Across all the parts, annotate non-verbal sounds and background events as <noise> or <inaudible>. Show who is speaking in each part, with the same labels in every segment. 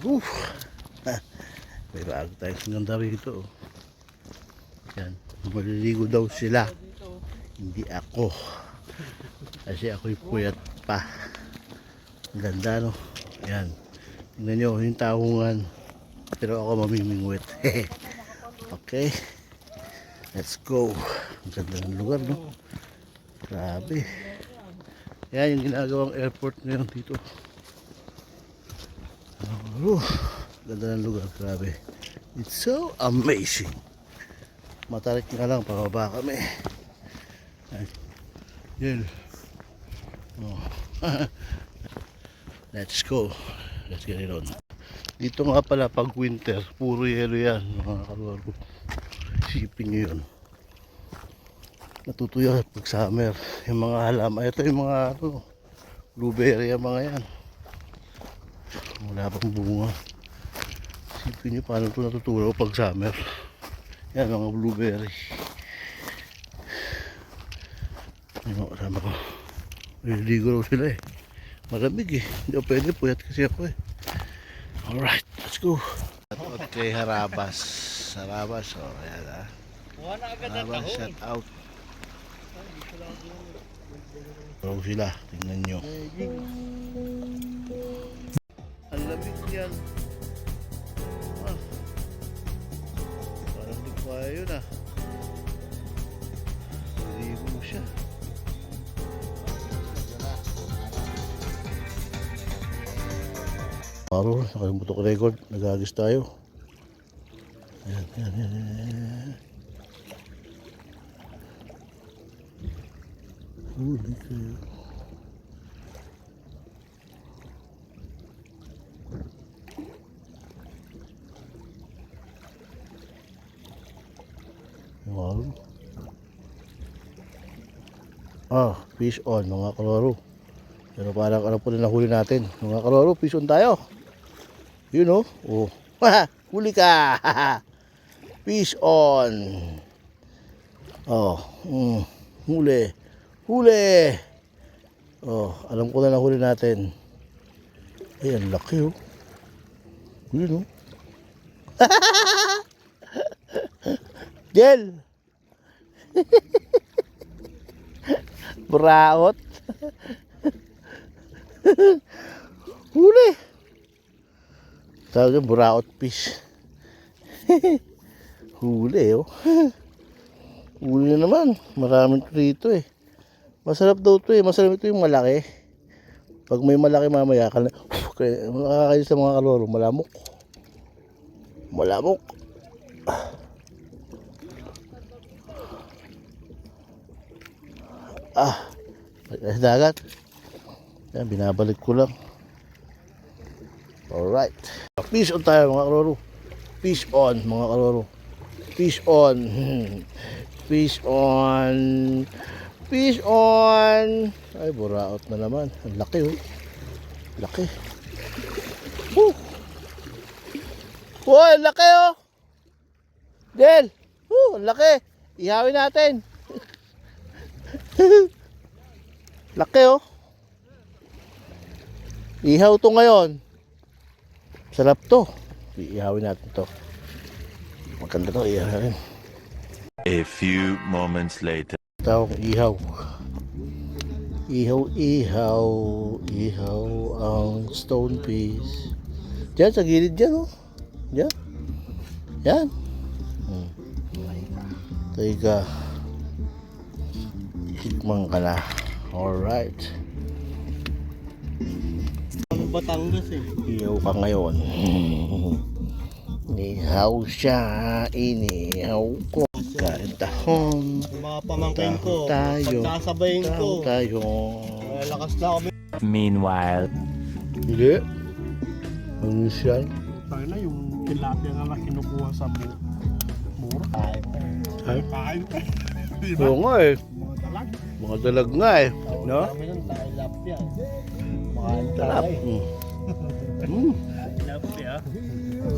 Speaker 1: Oof. May bago tayong ganda rito. oh. Yan. Maliligo daw sila. Hindi ako. Kasi ako'y puyat pa. Ang ganda no. Yan. Tingnan nyo yung tahungan. Pero ako mamimingwit. <laughs> okay. Let's go. Ang ganda ng lugar no. Grabe. Yan yung ginagawang airport ngayon dito. Oh, ganda ng lugar, grabe. It's so amazing. Matarik nga lang, pababa kami. Yan. Oh. <laughs> Let's go. Let's get it on. Dito nga pala pag winter, puro yelo yan, mga kaluwalbo. Isipin nyo yun. Natutuyo pag summer. Yung mga halaman, ito yung mga ano, blueberry yung mga yan. Wala pang bunga. Isipin nyo paano ito natutulaw pag summer. Yan mga blueberry. Yan mga kasama ko. Naliligo raw sila eh. Malamig eh. Hindi ako pwede. Puyat kasi ako eh. Alright, let's go. At kay Harabas. Harabas, oh, yan ah. Harabas, shout out. Raw sila. Tingnan nyo. Yan. Ah. Parang di kaya yun ah. Naligo siya. Paro, nakalimutan ko record. Nagagis tayo. Ayan, ayan, ayan, ayan, ayan. Huli kayo. Wow. Ah, fish on mga kaloro. Pero parang ano po na nahuli natin. Mga kaloro, fish on tayo. Yun oh. Oh. <laughs> huli ka. <laughs> fish on. Oh, mm, huli. Huli. Oh, alam ko na nahuli natin. Ay, ang laki oh. Yun oh. <laughs> Gel. Braot. <laughs> Huli. Tawag yung buraot fish. <laughs> Huli oh. <laughs> Huli na naman. Maraming rito eh. Masarap daw to eh. Masarap ito yung malaki. Pag may malaki mamaya, <sighs> kaya makakain sa mga kaloro, malamok. Malamok. Ah, dagat. Yan, binabalik ko lang. Alright. Fish on tayo mga kaloro. Fish on mga kaloro. Fish on. <laughs> Fish on. Fish on. Ay, buraot na naman. Ang laki oh. Laki. Woo! Ang laki oh. Del. Woo, laki. Ihawin natin. <laughs> laki oh. Ihaw to ngayon. Sarap to. Ihawin natin to. Maganda to, ihawin.
Speaker 2: A few moments later.
Speaker 1: Tawag ihaw. Ihaw, ihaw, ihaw ang stone piece. Diyan, sa gilid dyan, oh. Diyan. Yan. Hmm. Teka. Tikman ka na. Alright.
Speaker 3: Ang Batangas eh.
Speaker 1: Ihaw ka ngayon. <laughs> Ihaw siya. Inihaw ko. Kain tahong.
Speaker 3: Mga pamangkin ko.
Speaker 1: Tayo.
Speaker 3: Pagkasabayin ko.
Speaker 1: Tayo.
Speaker 3: Eh, lakas na kami.
Speaker 2: Meanwhile.
Speaker 1: Hindi. Ano siya?
Speaker 3: Tayo na yung tilapia nga na kinukuha sa bu mura. Kain pa.
Speaker 1: Ay?
Speaker 3: Kain pa. <laughs> Di ba?
Speaker 1: Oo nga eh.
Speaker 3: Mga
Speaker 1: dalag nga eh. No? Sarap.
Speaker 3: talag.
Speaker 1: Mm. <laughs> Mm.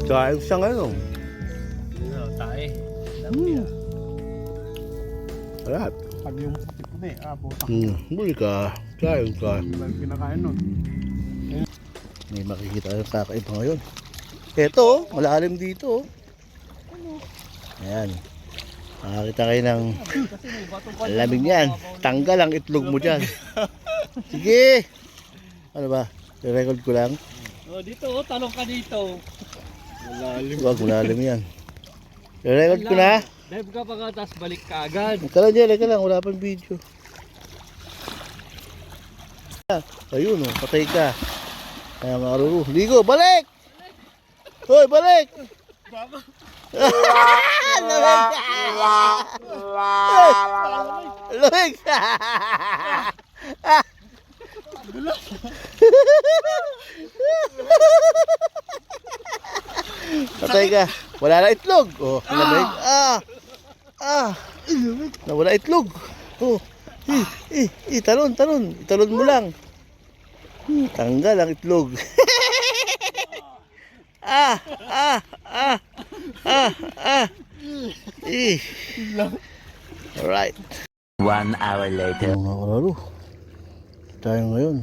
Speaker 1: Kain siya ngayon.
Speaker 3: Ano, tayo.
Speaker 1: Mm. Sarap.
Speaker 3: Pag yung puti puti, ah.
Speaker 1: Mm. Buli ka. Kain ka.
Speaker 3: Nun.
Speaker 1: May makikita yung kakaiba ngayon. Ito, oh, malalim dito. oh. Ayan. Makakita kayo ng lamig niyan. Tanggal ang itlog mo dyan. Sige. Ano ba? record ko lang.
Speaker 3: Oh, dito, oh, talong ka dito. Malalim.
Speaker 1: Huwag, malalim yan. record ko na.
Speaker 3: Dive ka pa ka, tapos balik ka agad.
Speaker 1: Ika lang dyan, ika lang. Wala pang video. Ayun oh, patay ka. Kaya maruru. Ligo, balik! Hoy, balik! Lamig! Lamig! Patay ka. Wala na itlog. Oh, lamig. Ah! Ah! Nawala itlog. Oh. Eh, eh, eh, talon, talon. Italon mo lang. Tanggal ang itlog. <laughs> ah, ah, ah, ah. Eh. Alright.
Speaker 2: One hour later.
Speaker 1: Mga kalaro, tayo ngayon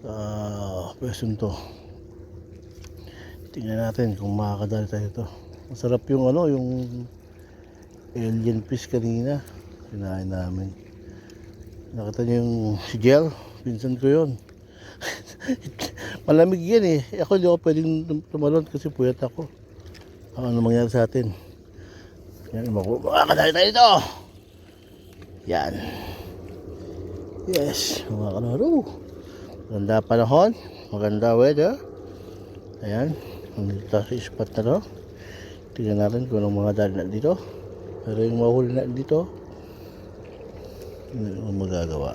Speaker 1: sa pwestong to. Tingnan natin kung makakadali tayo ito. Masarap yung ano, yung alien fish kanina. Kinain namin. Nakita niyo yung si Gel, pinsan ko yun. <laughs> Malamig yan eh. Ako hindi ako pwedeng tum- tumalon kasi puyat ako. Ano mangyari sa atin. Yan, makakadali tayo ito. Yan. Yes, mga kalaro. Maganda panahon, maganda weather. Ayan, nandito sa spot na to. Tingnan natin kung anong mga dali na dito. Pero yung mahuli na dito, hindi ko magagawa.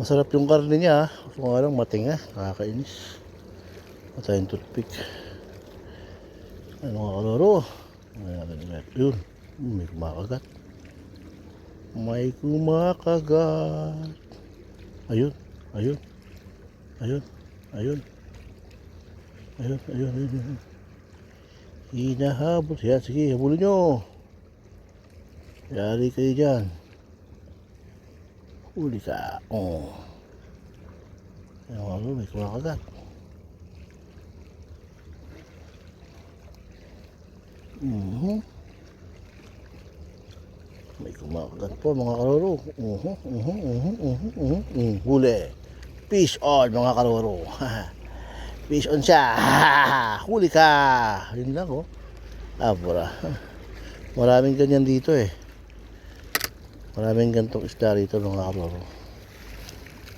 Speaker 1: Masarap yung karne niya. Kung nga lang matinga, nakakainis. Matayang toothpick. Ano mga kalaro? Ayan natin ulit. Yun, may kumakagat. May kumakagat. Ayun, ayun. Ayun, ayun. Ayun, ayun, ayun. ayun. Hinahabol. Yan, sige, habulin nyo. Yari kayo dyan. Huli ka. Oh. Ayun, ano, may kumakagat. Mhm. May kumakagat po mga kaloro. Uh-huh, uh-huh, uh-huh, uh-huh, uh-huh. Mm, huli. Fish on mga kaloro. Fish <laughs> on siya. <laughs> Huli ka. Yun lang oh. Abura. <laughs> Maraming ganyan dito eh. Maraming gantong isda rito mga kaloro.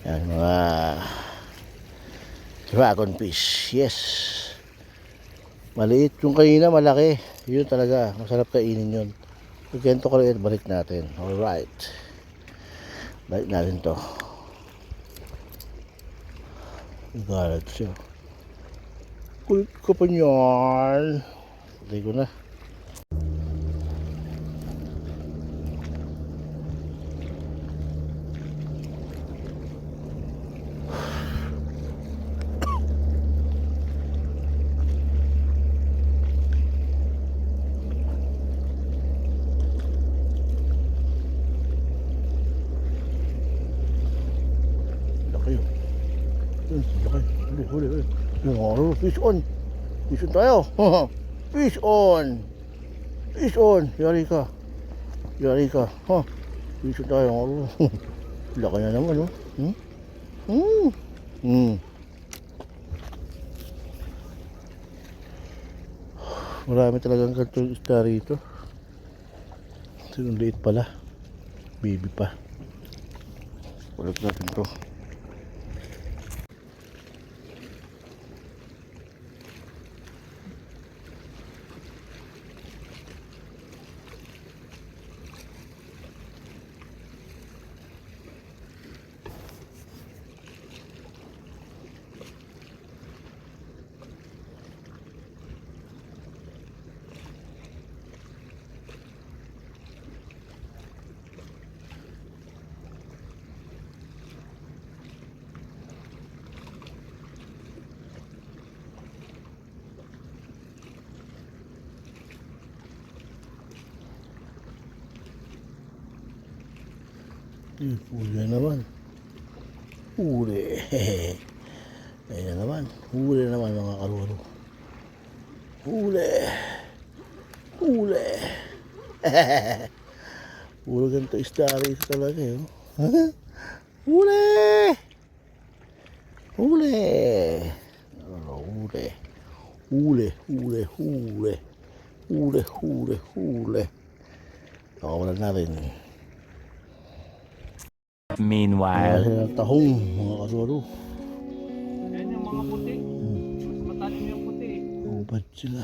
Speaker 1: Yan mga dragon fish. Yes. Maliit yung kanina, malaki. Yun talaga. Masarap kainin yun. Pag ganito ka ulit, balik natin. Alright. Balik natin to. Galat siya. Kulit ko pa niyan. Patay ko na. Laki yun. Yun, laki. Huli, huli, ano, fish on. Fish on tayo. <laughs> fish on. Fish on. Yari ka. Yari ka. Ha? Fish on tayo. <laughs> Laki na naman, oh. Hmm? Hmm. Hmm. Marami talagang kantong isda rito. Ito yung liit pala. Baby pa. Balik natin to. Eh, huli na naman. Huli. <laughs> Ayan na naman. Huli na naman mga karuro. Huli. Huli. Puro ganito isda rito talaga eh. oh. <laughs> Huli! Huli! Ano, huli. Huli, huli, huli. Huli, huli, huli. Nakawalan na rin.
Speaker 2: Meanwhile.
Speaker 1: ng tahong, mga kasuro.
Speaker 3: Yan yung mga puti. Mas matalim yung puti.
Speaker 1: Ubad sila.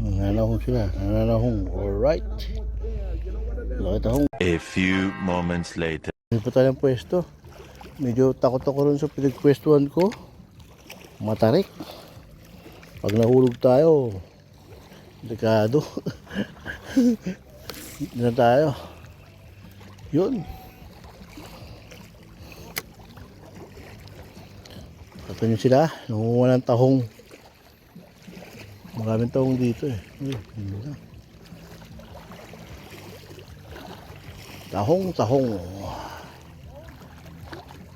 Speaker 1: Nananahong sila. Nananahong. Alright. Laki tahong.
Speaker 2: A few moments later.
Speaker 1: Hindi pa tayo ng pwesto. Medyo takot ako rin sa pinagpwestuhan ko. Matarik. Pag nahulog tayo, delikado. <laughs> Hindi na tayo. Yun. Ito nyo sila. Nangunguha ng tahong. Maraming tahong dito eh. Uy, yun na. Tahong, tahong.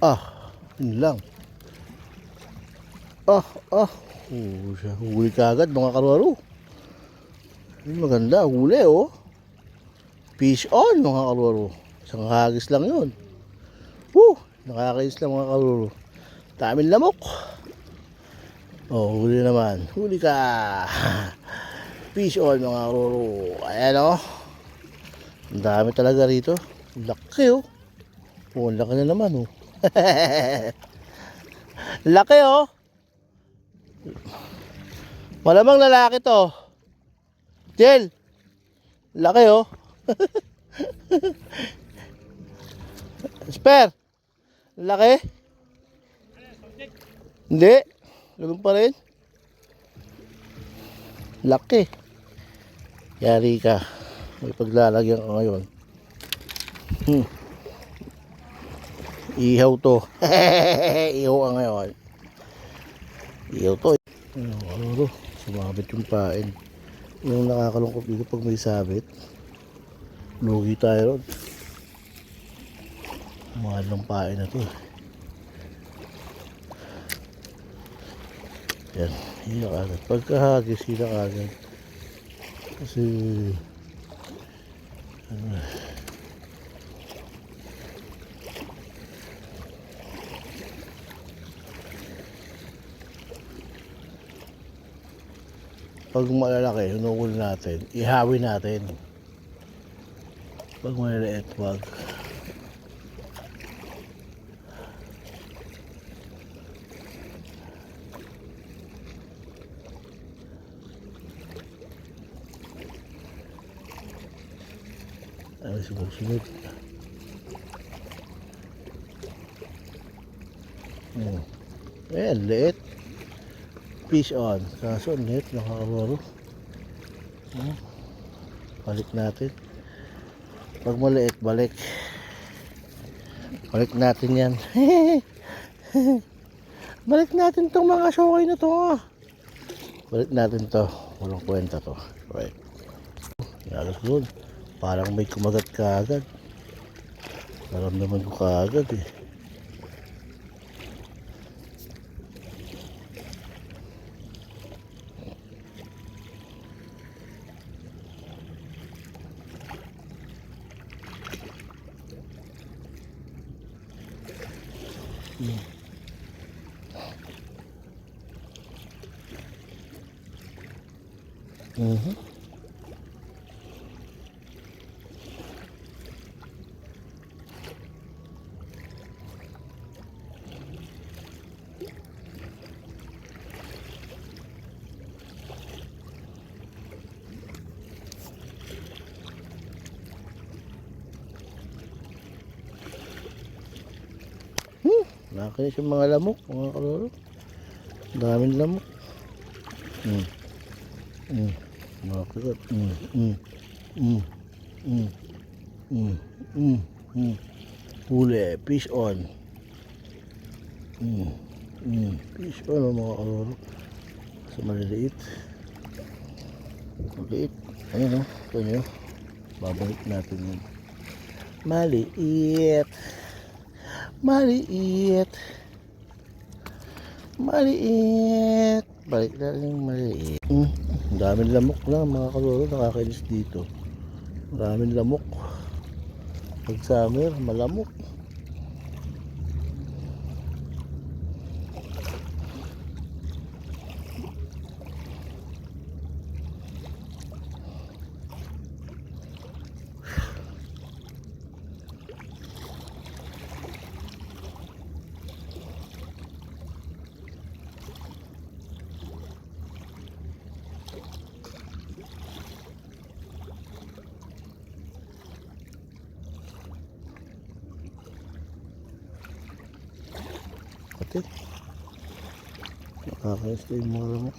Speaker 1: Ah, yun lang. Ah, ah. Oh, siya. Huli ka agad mga karwaro. Ay, maganda, huli oh. Fish on mga karwaro. Isang hagis lang yun. Woo! Nakakais lang mga karwaro. Daming lamok. Oh, huli naman. Huli ka. <laughs> Fish on mga karwaro. Ayan oh. Ang dami talaga rito. Laki oh. Oh, ang laki na naman oh. <laughs> laki oh. Malamang lalaki to. Jel. Laki oh. <laughs> Spare. Laki. Hindi. Ganun pa rin. Laki. Yari ka. May paglalagyan ko ngayon. Hmm. Ihaw to. <laughs> Ihaw ang ngayon. Ihaw to. Ano? Sumabit yung pain. Yung nakakalungkot dito pag may sabit. Lugi tayo ron. Mahal ng pain na to. Yan. Hila agad. Pagkahagis, hila agad. Kasi pag malalaki, hinukul natin, ihawi natin. Pag maliliit, wag. Ay, sumusunod. Hmm. Eh, liit. Fish on. Kaso, liit. Nakakabaro. Hmm. Balik natin. Pag maliit, balik. Balik natin yan. <laughs> balik natin tong mga sukay na to. ah. Balik natin to. Walang kwenta to. Right. Yagas doon. Parang may kumagat ka agad. Naramdaman ko ka agad eh. Mhm. Hmm, Nakakinis yung mga lamok, mga kaloro. Daming lamok. Hmm. Mga kagat. Hmm. Hmm. Hmm. Hmm. Hmm. Hmm. Hmm. Huli. Fish on. Hmm. Hmm. Fish on mga kaloro. Sa maliliit. Maliit. Ayun o. Ito nyo. Babalik natin yun. Maliit. Maliit. Maliit. Balik na rin maliit. Mm, ang daming lamok na mga kaloro nakakainis dito. Maraming lamok. Pag summer, malamok. Pati. Nakakainis na yung mga lamok. <laughs>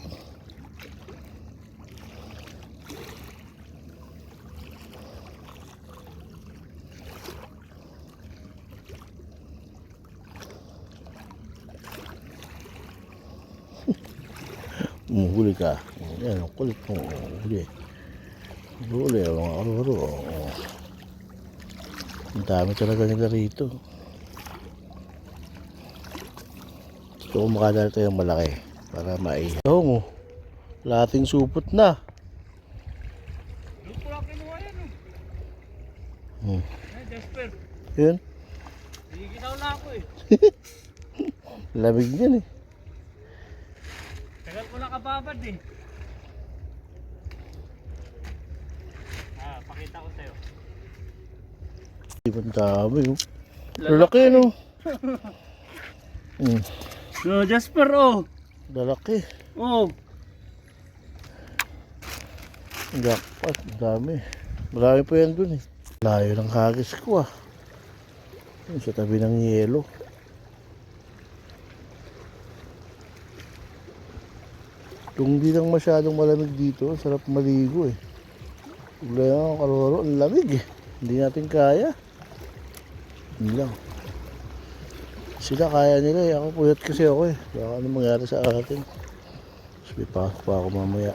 Speaker 1: Umuhuli ka. Yan, ang kulit mo. Huli. Huli, mga karo-karo. Ang dami talaga nila rito. Ko makadala tayo ng malaki para maihaw mo. Lating supot na.
Speaker 3: Oh.
Speaker 1: Hmm. Yun,
Speaker 3: Higinaw na ako eh.
Speaker 1: lamig yan eh.
Speaker 3: Tagal ko nakababad eh. Ah, pakita ko sa'yo.
Speaker 1: Ibang dami oh. Lalaki no. <laughs> Hmm,
Speaker 3: No, Jasper oh.
Speaker 1: lalaki.
Speaker 3: Oh.
Speaker 1: Jackpot, dami. Marami pa yan dun eh. Layo ng hagis ko ah. Yun, sa tabi ng yelo. Kung di lang masyadong malamig dito, sarap maligo eh. Wala yung karoro, ang lamig eh. Hindi natin kaya. Yun lang. Sila kaya nila eh. Ako puyat kasi ako eh. Baka ano mangyari sa atin. Tapos may pasok pa ako mamaya.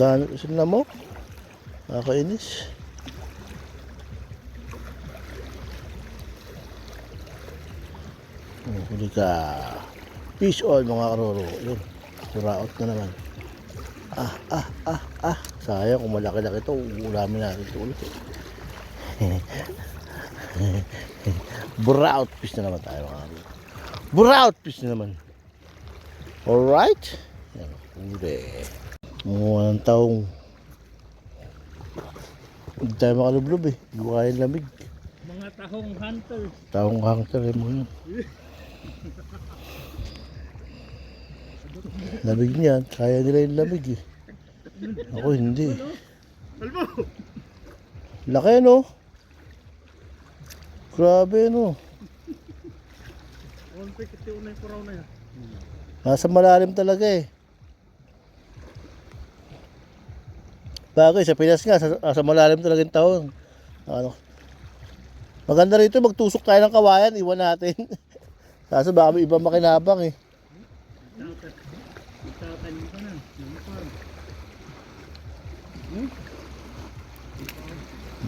Speaker 1: Ang dami kasi lamok. Nakakainis. Oh, huli ka. Fish oil mga karoro. Yun. Suraot na naman. Ah, ah, ah, ah. Sayang kung malaki-laki ito. Ulamin natin ito ulit. eh. <laughs> Buraut fish na naman tayo mga karoro. Buraut fish na naman. Alright. Yan. Huli. Mga ng taong hindi tayo makalublob eh. Hindi ko kaya lamig.
Speaker 3: Mga tahong hunter.
Speaker 1: Taong hunter eh mga. Lamig niyan. Kaya nila yung lamig eh. Ako hindi.
Speaker 3: Albo!
Speaker 1: Laki no? Grabe no? Nasa malalim talaga eh. Bagay, sa Pinas nga, sa, sa malalim talaga yung taon. Ano? Maganda rito, magtusok tayo ng kawayan, iwan natin. <laughs> Kaso baka may iba makinabang eh.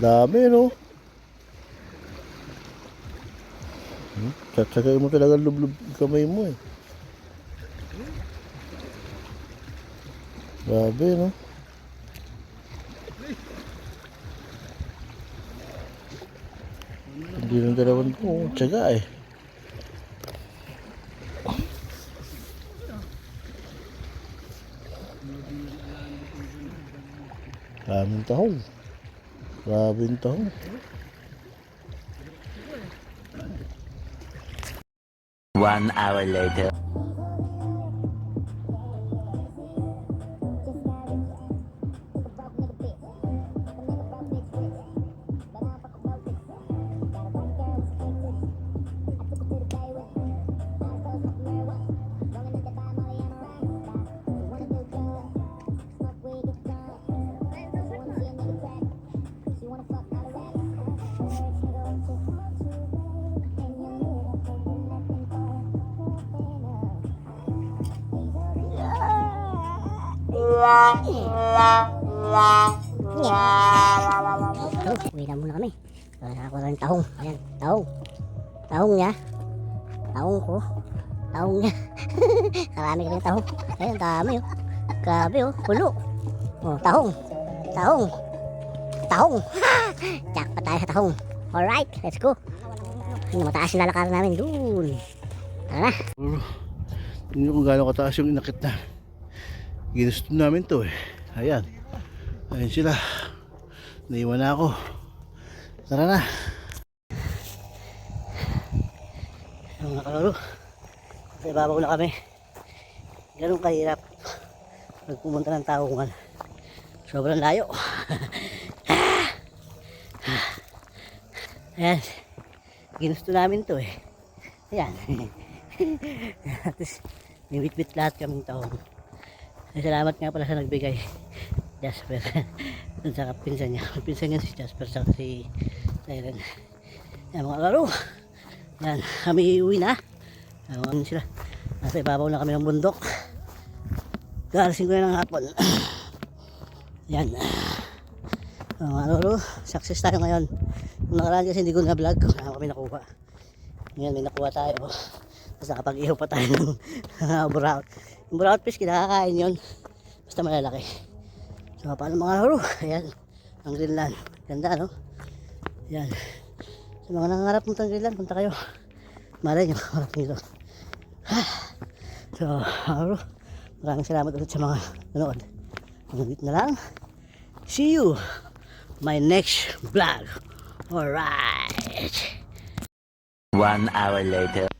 Speaker 1: Dami no? Hmm? Tsatsagay mo talaga lublub kamay mo eh. Grabe no? Hindi ng dalawang ko, tsaga eh. Daming tahong. Grabe yung tahong.
Speaker 2: One hour later.
Speaker 4: Oh, uwi na muna kami. Uh, nakakuha ng tahong. Ayan, tahong. Tahong niya. Tahong ko. Tahong niya. <laughs> Karami kami ng tahong. Ayan, dami oh. Grabe oh, pulo. Oh, tahong. Tahong. Tahong. <laughs> Jackpot tayo sa tahong. Alright, let's go. Yung mataas yung lalakaran namin. Doon. Tara na.
Speaker 1: Tingnan kung gaano kataas yung inakit na. Ginusto namin to eh. Ayan. Ayan sila. Naiwan na ako. Tara na.
Speaker 4: Yung mga kalaro. Sa ibabaw na kami. Ganun kahirap. Pag pumunta ng taungan. Sobrang layo. <laughs> Ayan. Ginusto namin to eh. Ayan. <laughs> At least, may wit-wit lahat kaming taong. Salamat nga pala sa nagbigay. Jasper. <laughs> Dun sa pinsan niya. <laughs> Pinsan niya si Jasper sa si Siren. Yan mga kalaro. Yan, kami uwi na. Ayan sila. Nasa ibabaw na kami ng bundok. Garasin ko na ng hapon. <clears throat> Yan. Uh, mga lolo, success tayo ngayon. Nung nakaraan kasi hindi ko na-vlog. Wala kami nakuha. Ngayon may nakuha tayo. Tapos nakapag-ihaw pa tayo ng <laughs> buraut. Yung buraut fish, kinakakain yun. Basta malalaki. So, paano mga lolo? <laughs> Ayan. Ang Greenland. Ganda, no? Yan. Sa mga nangangarap ng Greenland, punta kayo. Malay nyo, <laughs> marating ito. <sighs> So, ano, maraming salamat ulit sa mga nanood. Hanggang na lang. See you my next vlog. Alright.
Speaker 2: One hour later.